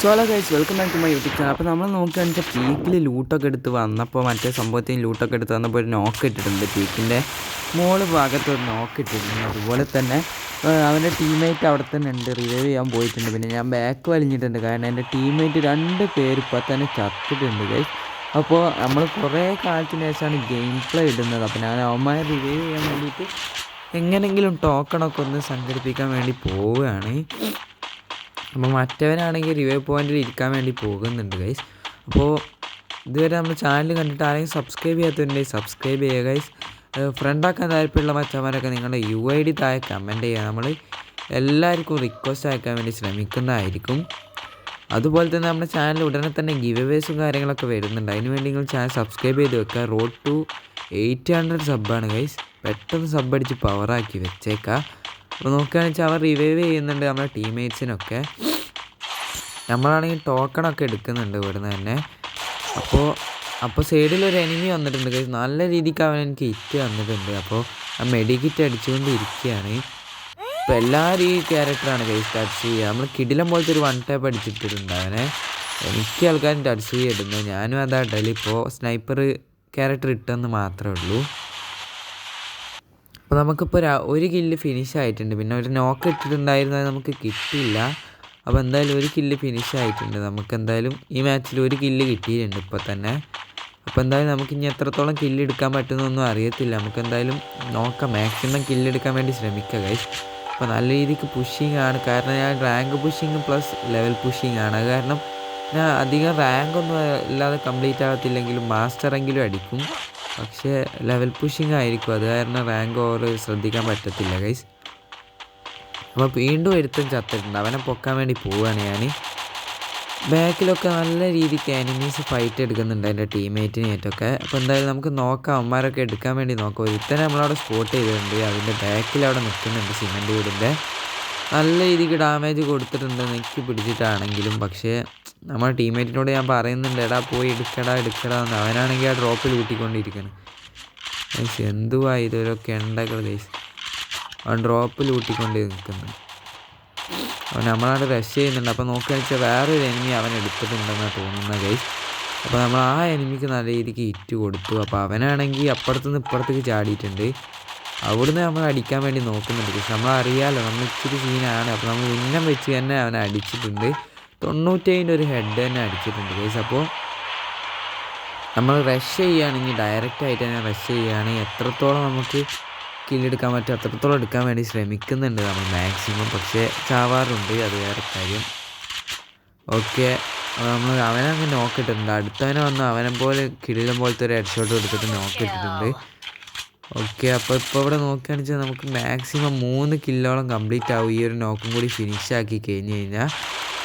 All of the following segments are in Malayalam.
So hello guys welcome back to my YouTube channel അപ്പോൾ നമ്മൾ നോക്കുകയാണെന്ന് വെച്ചാൽ പീക്കിൽ ലൂട്ടൊക്കെ എടുത്ത് വന്നപ്പോൾ മറ്റേ സംഭവത്തിന് ലൂട്ടൊക്കെ എടുത്ത് വന്നപ്പോൾ ഒരു നോക്ക് ഇട്ടിട്ടുണ്ട്. പീക്കിന്റെ മോൾ ഭാഗത്ത് ഒരു നോക്ക് ഇട്ടിട്ടുണ്ട്. അതുപോലെ തന്നെ അവന്റെ ടീമേറ്റ് അവിടെ തന്നെ ഉണ്ട്. റിവൈവ് ചെയ്യാൻ പോയിട്ടുണ്ട്. പിന്നെ ഞാൻ ബാക്ക് വലിഞ്ഞിട്ടുണ്ട്. കാരണം എന്റെ ടീമേറ്റ് രണ്ട് പേര് ഇപ്പോൾ തന്നെ ചത്തിട്ടുണ്ട് ഗൈസ് അപ്പോൾ നമ്മൾ കുറേ കാലത്തിന് ശേഷമാണ് ഗെയിം പ്ലേ ഇടുന്നത്. അപ്പോൾ ഞാൻ അവന്മാരെ റിവൈവ് ചെയ്യാൻ വേണ്ടിയിട്ട് എങ്ങനെങ്കിലും ടോക്കണൊക്കെ ഒന്ന് സംഘടിപ്പിക്കാൻ വേണ്ടി പോവുകയാണ്. അപ്പോൾ മറ്റവനാണെങ്കിൽ റിവ്യൂ പോയിന്റിൽ ഇരിക്കാൻ വേണ്ടി പോകുന്നുണ്ട് ഗൈസ് അപ്പോൾ ഇതുവരെ നമ്മൾ ചാനൽ കണ്ടിട്ട് ആരെങ്കിലും സബ്സ്ക്രൈബ് ചെയ്യാത്തവരുണ്ടെങ്കിൽ സബ്സ്ക്രൈബ് ചെയ്യുക ഗൈസ് ഫ്രണ്ടാക്കാൻ താല്പര്യമുള്ള മച്ചന്മാരൊക്കെ നിങ്ങളുടെ യു ഐ ഡി താഴെ കമന്റ് ചെയ്യുക. നമ്മൾ എല്ലാവർക്കും റിക്വസ്റ്റ് അയക്കാൻ വേണ്ടി ശ്രമിക്കുന്നതായിരിക്കും. അതുപോലെ തന്നെ നമ്മുടെ ചാനൽ ഉടനെ തന്നെ ഗിവ് കാര്യങ്ങളൊക്കെ വരുന്നുണ്ട്. അതിന് വേണ്ടി നിങ്ങൾ ചാനൽ സബ്സ്ക്രൈബ് ചെയ്ത് വെക്കുക. റോഡ് ടു എയ്റ്റ് ഹൺഡ്രഡ് സബ്ബാണ് ഗൈസ് പെട്ടെന്ന് സബ്ബടിച്ച് പവറാക്കി വെച്ചേക്കാം അപ്പോൾ നോക്കുകയാണെന്ന് വെച്ചാൽ അവർ റിവൈവ് ചെയ്യുന്നുണ്ട് നമ്മുടെ ടീംമേറ്റ്സിനൊക്കെ നമ്മളാണെങ്കിൽ ടോക്കണൊക്കെ എടുക്കുന്നുണ്ട് ഇവിടുന്ന് തന്നെ. അപ്പോൾ അപ്പോൾ സൈഡിൽ ഒരു എനിമി വന്നിട്ടുണ്ട്. നല്ല രീതിക്ക് അവൻ എനിക്ക് ഇറ്റ് വന്നിട്ടുണ്ട് അപ്പോൾ ആ മെഡിക്കിറ്റ് അടിച്ചുകൊണ്ട് ഇരിക്കുകയാണ് ഇപ്പോൾ എല്ലാവരും ഈ ക്യാരക്ടറാണ് കൈസ് ടച്ച് ചെയ്യുക. നമ്മൾ കിടിലം പോലത്തെ ഒരു വൺ ടൈപ്പ് അടിച്ചിട്ടുണ്ട് അവനെ. എനിക്ക് ആൾക്കാരും ടച്ച് ചെയ്യുന്നു ഞാനും അതാ ഇടൽ. ഇപ്പോൾ സ്നൈപ്പർ ക്യാരക്ടർ ഇട്ടെന്ന് മാത്രമേ ഉള്ളൂ. അപ്പോൾ നമുക്കിപ്പോൾ ഒരു ഒരു കില്ല് ഫിനിഷ് ആയിട്ടുണ്ട്. പിന്നെ ഒരു നോക്ക് ഇട്ടിട്ടുണ്ടായിരുന്നത് നമുക്ക് കിട്ടിയില്ല. അപ്പോൾ എന്തായാലും ഒരു കില്ല് ഫിനിഷ് ആയിട്ടുണ്ട്. നമുക്ക് എന്തായാലും ഈ മാച്ചിൽ ഒരു കില്ല് കിട്ടിയിട്ടുണ്ട് ഇപ്പോൾ തന്നെ. അപ്പോൾ എന്തായാലും നമുക്ക് ഇനി എത്രത്തോളം കില്ല് എടുക്കാൻ പറ്റുന്നൊന്നും അറിയത്തില്ല. നമുക്ക് എന്തായാലും നോക്കാം. മാക്സിമം കില്ല് എടുക്കാൻ വേണ്ടി ശ്രമിക്കുക ഗൈസ് അപ്പോൾ നല്ല രീതിക്ക് പുഷിങ് ആണ്. കാരണം ഞാൻ rank pushing plus level pushing ആണ്. കാരണം ഞാൻ അധികം റാങ്ക് ഒന്നും ഇല്ലാതെ കംപ്ലീറ്റ് ആകത്തില്ലെങ്കിലും മാസ്റ്ററെങ്കിലും അടിക്കും. പക്ഷേ ലെവൽ പുഷിംഗ് ആയിരിക്കും. അത് കാരണം റാങ്ക് ഓവർ ശ്രദ്ധിക്കാൻ പറ്റത്തില്ല ഗൈസ് അപ്പോൾ വീണ്ടും ഒരുത്തൻ ചത്തിട്ടുണ്ട്. അവനെ പൊക്കാൻ വേണ്ടി പോവുകയാണ് ഞാൻ ബാക്കിലൊക്കെ നല്ല രീതിക്ക് എനിമീസ് ഫൈറ്റ് എടുക്കുന്നുണ്ട് എന്റെ ടീമേറ്റിനായിട്ടൊക്കെ അപ്പോൾ എന്തായാലും നമുക്ക് നോക്കാം. അവന്മാരൊക്കെ എടുക്കാൻ വേണ്ടി നോക്കാം. ഒരുത്തനെ നമ്മളവിടെ സ്പോട്ട് ചെയ്തിട്ടുണ്ട്. അതിന്റെ ബാക്കിൽ അവിടെ നിൽക്കുന്നുണ്ട് സിമെന്റ് വീടിന്റെ. നല്ല രീതിക്ക് ഡാമേജ് കൊടുത്തിട്ടുണ്ട് നെക്കി പിടിച്ചിട്ടാണെങ്കിലും പക്ഷേ നമ്മുടെ ടീംമേറ്റിനോട് ഞാൻ പറയുന്നുണ്ട് എടാ പോയി എടുക്കടാ എടുക്കടാ എന്ന്. അവനാണെങ്കിൽ ആ ഡ്രോപ്പിൽ ഊട്ടിക്കൊണ്ടിരിക്കണം. എന്തുവാ ഇതൊരു കെണ്ടകൾ ഗൈസ് അവൻ ഡ്രോപ്പിൽ കൂട്ടിക്കൊണ്ട് നിൽക്കുന്നു. അവൻ നമ്മളവിടെ റഷ് ചെയ്യുന്നുണ്ട്. അപ്പോൾ നോക്കുകയെന്ന് വെച്ചാൽ വേറൊരു എനിമി അവൻ എടുത്തിട്ടുണ്ടെന്നാണ് തോന്നുന്നത് ഗൈസ് അപ്പോൾ നമ്മൾ ആ എനിമിക്ക് നല്ല രീതിക്ക് ഹിറ്റ് കൊടുത്തു. അപ്പോൾ അവനാണെങ്കിൽ അപ്പുറത്തുനിന്ന് ഇപ്പുറത്തേക്ക് ചാടിയിട്ടുണ്ട്. അവിടുന്ന് നമ്മൾ അടിക്കാൻ വേണ്ടി നോക്കുന്നുണ്ട്. പക്ഷെ നമ്മളറിയാലോ നമ്മൾ ഇച്ചിരി സീനാണ് അപ്പോൾ നമ്മൾ ഉന്നം വെച്ച് തന്നെ അവനെ അടിച്ചിട്ടുണ്ട്. തൊണ്ണൂറ്റേഴിന്റെ ഒരു ഹെഡ് തന്നെ അടിച്ചിട്ടുണ്ട് ഗൈസ് അപ്പോൾ നമ്മൾ റഷ് ചെയ്യുകയാണെങ്കിൽ ഡയറക്റ്റ് ആയിട്ട് തന്നെ റഷ് ചെയ്യുകയാണെങ്കിൽ എത്രത്തോളം നമുക്ക് കില്ലെടുക്കാൻ പറ്റും അത്രത്തോളം എടുക്കാൻ വേണ്ടി ശ്രമിക്കുന്നുണ്ട് നമ്മൾ മാക്സിമം പക്ഷേ ചാവാറുണ്ട് അത് വേറെ കാര്യം. ഓക്കെ നമ്മൾ അവനങ്ങ് നോക്കിയിട്ടുണ്ട് അടുത്തവനെ വന്ന് അവനെ പോലെ കിടിലം പോലത്തെ ഒരു ഹെഡ് ഷോട്ട് എടുത്തിട്ട് നോക്കിയിട്ടുണ്ട് ഓക്കെ അപ്പോൾ ഇപ്പോൾ ഇവിടെ നോക്കുകയാണെന്ന് വെച്ചാൽ നമുക്ക് മാക്സിമം മൂന്ന് കില്ലോളം കംപ്ലീറ്റ് ആവും. ഈ ഒരു നോക്കും കൂടി ഫിനിഷ് ആക്കി കഴിഞ്ഞ് കഴിഞ്ഞാൽ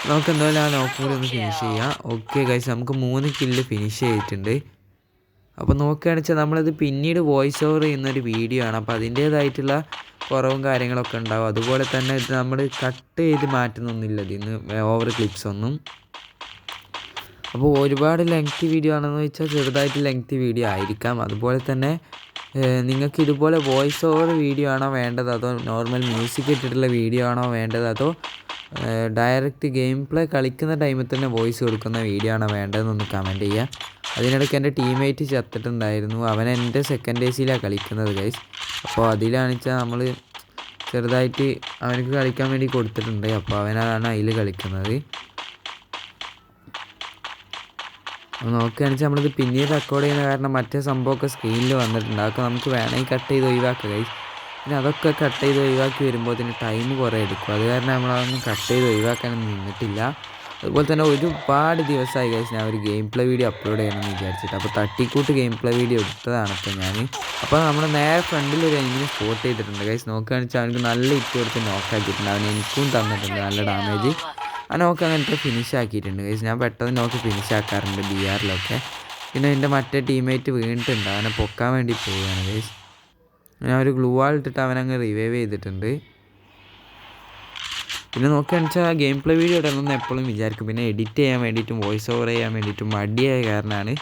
നമുക്ക് എന്തായാലും ആ നോക്കും കൂടി ഒന്ന് ഫിനിഷ് ചെയ്യാം. ഓക്കെ ഗൈസ് നമുക്ക് മൂന്ന് കില്ല് ഫിനിഷ് ചെയ്തിട്ടുണ്ട്. അപ്പോൾ നോക്കുകയാണെന്ന് വെച്ചാൽ നമ്മളിത് പിന്നീട് വോയിസ് ഓവർ ചെയ്യുന്നൊരു വീഡിയോ ആണ്. അപ്പോൾ അതിന്റേതായിട്ടുള്ള കുറവും കാര്യങ്ങളൊക്കെ ഉണ്ടാവും. അതുപോലെ തന്നെ ഇത് നമ്മൾ കട്ട് ചെയ്ത് മാറ്റുന്നൊന്നുമില്ല. ഇതിന്ന് ഓവർ ക്ലിപ്സ് ഒന്നും. അപ്പോൾ ഒരുപാട് ലെങ്തി വീഡിയോ ആണെന്ന് വെച്ചാൽ ചെറുതായിട്ട് ലെങ്തി വീഡിയോ ആയിരിക്കാം. അതുപോലെ തന്നെ നിങ്ങൾക്ക് ഇതുപോലെ വോയിസ് ഓവർ വീഡിയോ ആണോ വേണ്ടത്? അതോ നോർമൽ മ്യൂസിക് ഇട്ടിട്ടുള്ള വീഡിയോ ആണോ വേണ്ടത്? അതോ ഡയറക്റ്റ് ഗെയിം പ്ലേ കളിക്കുന്ന ടൈമിൽ തന്നെ വോയിസ് കൊടുക്കുന്ന വീഡിയോ ആണോ വേണ്ടതെന്നൊന്ന് കമന്റ് ചെയ്യുക അതിനിടയ്ക്ക് എന്റെ ടീമേറ്റ് ചത്തിട്ടുണ്ടായിരുന്നു. അവൻ എന്റെ സെക്കൻഡ് ഏസിയിലാണ് കളിക്കുന്നത് ഗൈസ് അപ്പോൾ അതിലാണെന്ന് വെച്ചാൽ നമ്മൾ ചെറുതായിട്ട് അവനക്ക് കളിക്കാൻ വേണ്ടി കൊടുത്തിട്ടുണ്ട്. അപ്പോൾ അവനാണ് അതിൽ കളിക്കുന്നത് അപ്പോൾ നോക്കുകയാണെന്ന് വെച്ചാൽ നമ്മളിത് പിന്നീട് റെക്കോർഡ് ചെയ്യുന്ന കാരണം മറ്റേ സംഭവമൊക്കെ സ്ക്രീനിൽ വന്നിട്ടുണ്ട്. അതൊക്കെ നമുക്ക് വേണമെങ്കിൽ കട്ട് ചെയ്ത് ഒഴിവാക്കുക കൈ പിന്നെ അതൊക്കെ കട്ട് ചെയ്ത് ഒഴിവാക്കി വരുമ്പോൾ അതിന് ടൈം കുറേ എടുക്കും. അത് കാരണം നമ്മളതൊന്നും കട്ട് ചെയ്ത് ഒഴിവാക്കാനൊന്നും നിന്നിട്ടില്ല. അതുപോലെ തന്നെ ഒരുപാട് ദിവസമായി കഴിച്ച് ഞാൻ ഒരു ഗെയിം പ്ലേ വീഡിയോ അപ്ലോഡ് ചെയ്യണമെന്ന് വിചാരിച്ചിട്ട്. അപ്പോൾ തട്ടിക്കൂട്ട് ഗെയിം പ്ലേ വീഡിയോ എടുത്തതാണ് ഇപ്പോൾ ഞാൻ അപ്പോൾ നമ്മൾ നേരെ ഫ്രണ്ടിൽ ഒരു എനിമിനെ സ്പോട്ട് ചെയ്തിട്ടുണ്ട് കഴിച്ച് നോക്കുകയാണെന്ന് വെച്ചാൽ അവനക്ക് നല്ല ഇറ്റ് കൊടുത്ത് നോക്കാക്കിയിട്ടുണ്ട് അവൻ എനിക്കും തന്നിട്ടുണ്ട് നല്ല ഡാമേജ് ആ നോക്ക് അങ്ങനത്തെ ഫിനിഷ് ആക്കിയിട്ടുണ്ട്. ഗൈസ് ഞാൻ പെട്ടെന്ന് നോക്ക് ഫിനിഷ് ആക്കാറുണ്ട് ബി ആറിലൊക്കെ പിന്നെ എന്റെ മറ്റേ ടീമേറ്റ് വീണിട്ടുണ്ട്. അവനെ പൊക്കാൻ വേണ്ടി പോവുകയാണ് ഗൈസ് ഞാൻ ഒരു ഗ്ലൂ വാൾ ഇട്ടിട്ട് അവനങ്ങ് റിവൈവ് ചെയ്തിട്ടുണ്ട്. പിന്നെ നോക്കുകയാണെന്ന് വെച്ചാൽ ഗെയിം പ്ലേ വീഡിയോ ഇടണമെന്ന് എപ്പോഴും വിചാരിക്കും. പിന്നെ എഡിറ്റ് ചെയ്യാൻ വേണ്ടിയിട്ടും വോയിസ് ഓവർ ചെയ്യാൻ വേണ്ടിയിട്ടും മടിയായ കാരണമാണ്.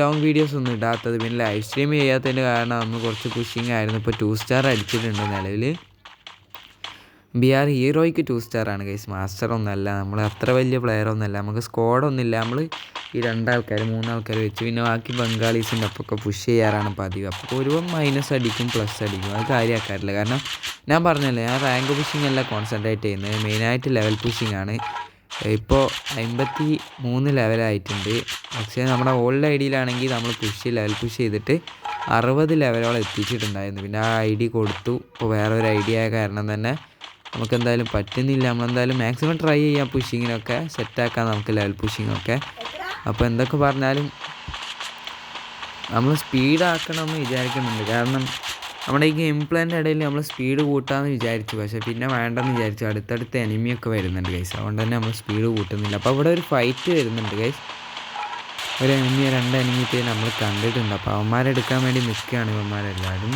ലോങ് വീഡിയോസ് ഒന്നും ഇടാത്തത്. പിന്നെ ലൈവ് സ്ട്രീം ചെയ്യാത്തതിന്റെ കാരണം അന്ന് കുറച്ച് പുഷിങ് ആയിരുന്നു. ഇപ്പോൾ ടു സ്റ്റാർ അടിച്ചിട്ടുണ്ട് നിലവിൽ ബി ആർ ഹീറോയ്ക്ക് ടു സ്റ്റാറാണ് മാസ്റ്റർ ഒന്നല്ല. നമ്മൾ അത്ര വലിയ പ്ലെയർ ഒന്നല്ല. നമുക്ക് സ്ക്വാഡൊന്നുമില്ല നമ്മൾ ഈ രണ്ടാൾക്കാർ മൂന്നാൾക്കാർ വെച്ച് പിന്നെ ബാക്കി ബംഗാളീസിന്റെ അപ്പൊക്കെ പുഷ് ചെയ്യാറാണ് പതിവ്. അപ്പോൾ ഒരു മൈനസ് അടിക്കും പ്ലസ് അടിക്കും. അത് കാര്യമാക്കാറില്ല കാരണം ഞാൻ പറഞ്ഞല്ലേ ഞാൻ റാങ്ക് പുഷിംഗ് അല്ല കോൺസെൻട്രേറ്റ് ചെയ്യുന്നത്. മെയിനായിട്ട് ലെവൽ പുഷിംഗ് ആണ്. ഇപ്പോൾ അമ്പത്തി മൂന്ന് ലെവലായിട്ടുണ്ട് പക്ഷേ നമ്മുടെ ഓൾഡ് ഐ ഡിയിലാണെങ്കിൽ നമ്മൾ പുഷ് ലെവൽ പുഷ് ചെയ്തിട്ട് അറുപത് ലെവലോളം എത്തിച്ചിട്ടുണ്ടായിരുന്നു. പിന്നെ ആ ഐ ഡി കൊടുത്തു. ഇപ്പോൾ വേറെ ഒരു ഐഡിയ ആയ കാരണം തന്നെ നമുക്ക് എന്തായാലും പറ്റുന്നില്ല. നമ്മളെന്തായാലും മാക്സിമം ട്രൈ ചെയ്യാം പുഷിങ്ങിനൊക്കെ സെറ്റാക്കാം നമുക്ക് ലെവൽ പുഷിങ്ങൊക്കെ അപ്പോൾ എന്തൊക്കെ പറഞ്ഞാലും നമ്മൾ സ്പീഡാക്കണമെന്ന് വിചാരിക്കുന്നുണ്ട്. കാരണം നമ്മുടെ ഈ ഗെയിം പ്ലാന്റെ ഇടയിൽ നമ്മൾ സ്പീഡ് കൂട്ടാമെന്ന് വിചാരിച്ചു. പക്ഷേ പിന്നെ വേണ്ടെന്ന് വിചാരിച്ചു. അടുത്തടുത്ത് എനിമിയൊക്കെ വരുന്നുണ്ട് ഗൈസ് അതുകൊണ്ട് തന്നെ നമ്മൾ സ്പീഡ് കൂട്ടുന്നില്ല. അപ്പോൾ അവിടെ ഒരു ഫൈറ്റ് വരുന്നുണ്ട് ഗൈസ് ഒരു എനിമിയോ രണ്ട് എനിമിത്തെ നമ്മൾ കണ്ടിട്ടുണ്ട്. അപ്പോൾ അവന്മാരെടുക്കാൻ വേണ്ടി നിൽക്കുകയാണ് ഇവന്മാരെല്ലാവരും.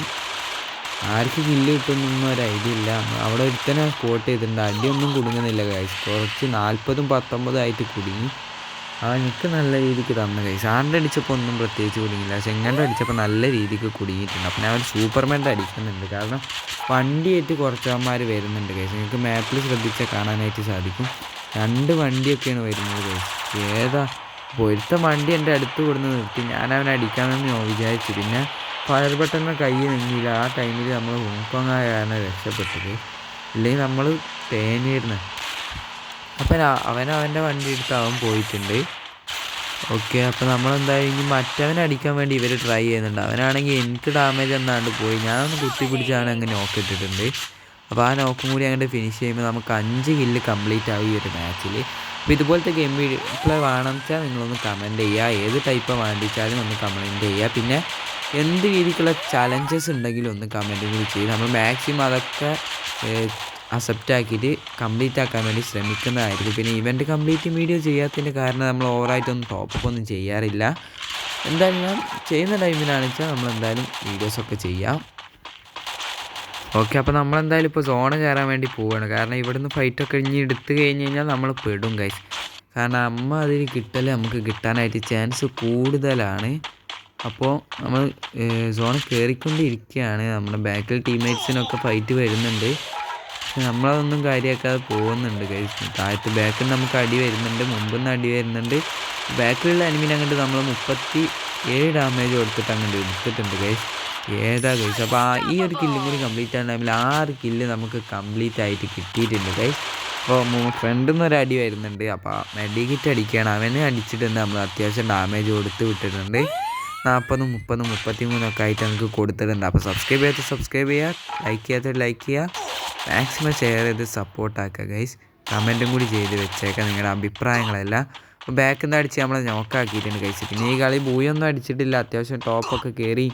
ആർക്ക് കില്ല് കിട്ടുന്നൊന്നും ഒരു ഐഡിയ ഇല്ല. അവിടെ ഒരുത്തനെ സ്പോട്ട് ചെയ്തിട്ടുണ്ട്. അടിയൊന്നും കുടുങ്ങുന്നില്ല ഗൈസ് കുറച്ച് നാൽപ്പതും പത്തൊമ്പതും ആയിട്ട് കുടുങ്ങി. ആ എനിക്ക് നല്ല രീതിക്ക് തന്നു കൈസ് ആണ്ട് അടിച്ചപ്പോൾ ഒന്നും പ്രത്യേകിച്ച് കുടുങ്ങില്ല ചെങ്ങന്റെ അടിച്ചപ്പോൾ നല്ല രീതിക്ക് കുടുങ്ങിയിട്ടുണ്ട്. അപ്പം ഞാൻ സൂപ്പർമാന്റെ അടിക്കുന്നുണ്ട്. കാരണം വണ്ടിയായിട്ട് കുറച്ചവന്മാർ വരുന്നുണ്ട് കൈസ് നിങ്ങൾക്ക് മാപ്പിൽ ശ്രദ്ധിച്ചാൽ കാണാനായിട്ട് സാധിക്കും. രണ്ട് വണ്ടിയൊക്കെയാണ് വരുന്നത് കൈസ് ഏതാ? പൊരുത്ത വണ്ടി എന്റെ അടുത്ത് കൊടുന്ന് നിർത്തി. ഞാൻ അവനെ അടിക്കാമെന്ന് വിചാരിച്ചു. പിന്നെ ഫയർ ബട്ടണ് കയ്യിൽ നീങ്ങിയില്ല. ആ ടൈമിൽ നമ്മൾ ഹോങ്കോങ്ങായാണ് രക്ഷപ്പെട്ടത്. ഇല്ലെങ്കിൽ നമ്മൾ തേനിയിരുന്നത് അപ്പം അവൻ അവന്റെ വണ്ടി എടുത്ത് അവൻ പോയിട്ടുണ്ട്. ഓക്കെ അപ്പോൾ നമ്മളെന്തായാലും ഇനി മറ്റവനെ അടിക്കാൻ വേണ്ടി ഇവർ ട്രൈ ചെയ്യുന്നുണ്ട്. അവനാണെങ്കിൽ എനിക്ക് ഡാമേജ് എന്നാണ്ട് പോയി. ഞാനൊന്ന് കുത്തി പിടിച്ചാണ് അങ്ങ് നോക്ക് ഇട്ടിട്ടുണ്ട്. അപ്പോൾ ആ നോക്കും കൂടി അങ്ങോട്ട് ഫിനിഷ് ചെയ്യുമ്പോൾ നമുക്ക് അഞ്ച് കില്ല് കംപ്ലീറ്റ് ആവും ഈ ഒരു മാച്ചിൽ അപ്പോൾ ഇതുപോലത്തെ ഗെയിം വീഡിയോ വേണമെന്ന് വെച്ചാൽ നിങ്ങളൊന്ന് കമന്റ് ചെയ്യുക ഏത് ടൈപ്പ് വേണ്ടിച്ചാലും ഒന്ന് കമന്റ് ചെയ്യുക പിന്നെ എന്ത് രീതിക്കുള്ള ചലഞ്ചസ് ഉണ്ടെങ്കിലും ഒന്ന് കമന്റ് കൂടി ചെയ്ത് നമ്മൾ മാക്സിമം അതൊക്കെ അക്സെപ്റ്റ് ആക്കിയിട്ട് കംപ്ലീറ്റ് ആക്കാൻ വേണ്ടി ശ്രമിക്കുന്നതായിരിക്കും. പിന്നെ ഇവന്റ് കംപ്ലീറ്റ് വീഡിയോ ചെയ്യാത്തതിന്റെ കാരണം നമ്മൾ ഓവറായിട്ടൊന്നും ടോപ്പപ്പ് ഒന്നും ചെയ്യാറില്ല. എന്തായാലും ചെയ്യുന്ന ടൈമിലാണെന്ന് വെച്ചാൽ നമ്മൾ എന്തായാലും വീഡിയോസൊക്കെ ചെയ്യാം. ഓക്കെ അപ്പോൾ നമ്മളെന്തായാലും ഇപ്പോൾ സോണ് കയറാൻ വേണ്ടി പോവുകയാണ് കാരണം ഇവിടുന്ന് ഫൈറ്റൊക്കെ കഴിഞ്ഞ് എടുത്തു കഴിഞ്ഞ് കഴിഞ്ഞാൽ നമ്മൾ പെടും ഗൈസ് കാരണം അമ്മ അതിൽ കിട്ടൽ നമുക്ക് കിട്ടാനായിട്ട് ചാൻസ് കൂടുതലാണ്. അപ്പോൾ നമ്മൾ സോൺ കയറിക്കൊണ്ടിരിക്കുകയാണ് നമ്മുടെ ബാക്കിൽ ടീംമേറ്റ്സിനൊക്കെ ഫൈറ്റ് വരുന്നുണ്ട്. നമ്മളതൊന്നും കാര്യമാക്കാതെ പോകുന്നുണ്ട് കഴിച്ച് താഴത്ത് ബാക്കിൽ നമുക്ക് അടി വരുന്നുണ്ട് മുമ്പിൽ നിന്ന് അടി വരുന്നുണ്ട്. ബാക്കിലുള്ള അനിമിനെ അങ്ങോട്ട് നമ്മൾ മുപ്പത്തി ഏഴ് ഡാമേജ് കൊടുത്തിട്ട് അങ്ങോട്ട് എടുത്തിട്ടുണ്ട് ഗൈസ് ഏതാ ഗൈസ് അപ്പോൾ ആ ഈ ഒരു കില്ലും കൂടി കംപ്ലീറ്റ് ആയ ടൈമിൽ ആറ് കില്ല് നമുക്ക് കംപ്ലീറ്റ് ആയിട്ട് കിട്ടിയിട്ടുണ്ട് ഗൈസ് അപ്പോൾ ഫ്രണ്ടിൽ നിന്ന് ഒരു അടി വരുന്നുണ്ട്. അപ്പോൾ മെഡിക്കിറ്റ് അടിക്കുകയാണ്. അവനെ അടിച്ചിട്ടുണ്ട് നമ്മൾ അത്യാവശ്യം ഡാമേജ് കൊടുത്ത് വിട്ടിട്ടുണ്ട്. നാൽപ്പതും മുപ്പതും മുപ്പത്തി മൂന്നൊക്കെ ആയിട്ട് നമുക്ക് കൊടുത്തിട്ടുണ്ട്. അപ്പോൾ സബ്സ്ക്രൈബ് ചെയ്യാത്ത സബ്സ്ക്രൈബ് ചെയ്യുക ലൈക്ക് ചെയ്യാത്ത ലൈക്ക് ചെയ്യുക മാക്സിമം ഷെയർ ചെയ്ത് സപ്പോർട്ടാക്കുക ഗൈസ് കമന്റും കൂടി ചെയ്ത് വെച്ചേക്കാം നിങ്ങളുടെ അഭിപ്രായങ്ങളെല്ലാം. അപ്പോൾ ബാക്കിൽ നിന്ന് അടിച്ച് നമ്മളെ നോക്കാക്കിയിട്ടുണ്ട് കഴിച്ചിട്ട് പിന്നെ ഈ കളി ബൂയൊന്നും അടിച്ചിട്ടില്ല. അത്യാവശ്യം ടോപ്പൊക്കെ കയറി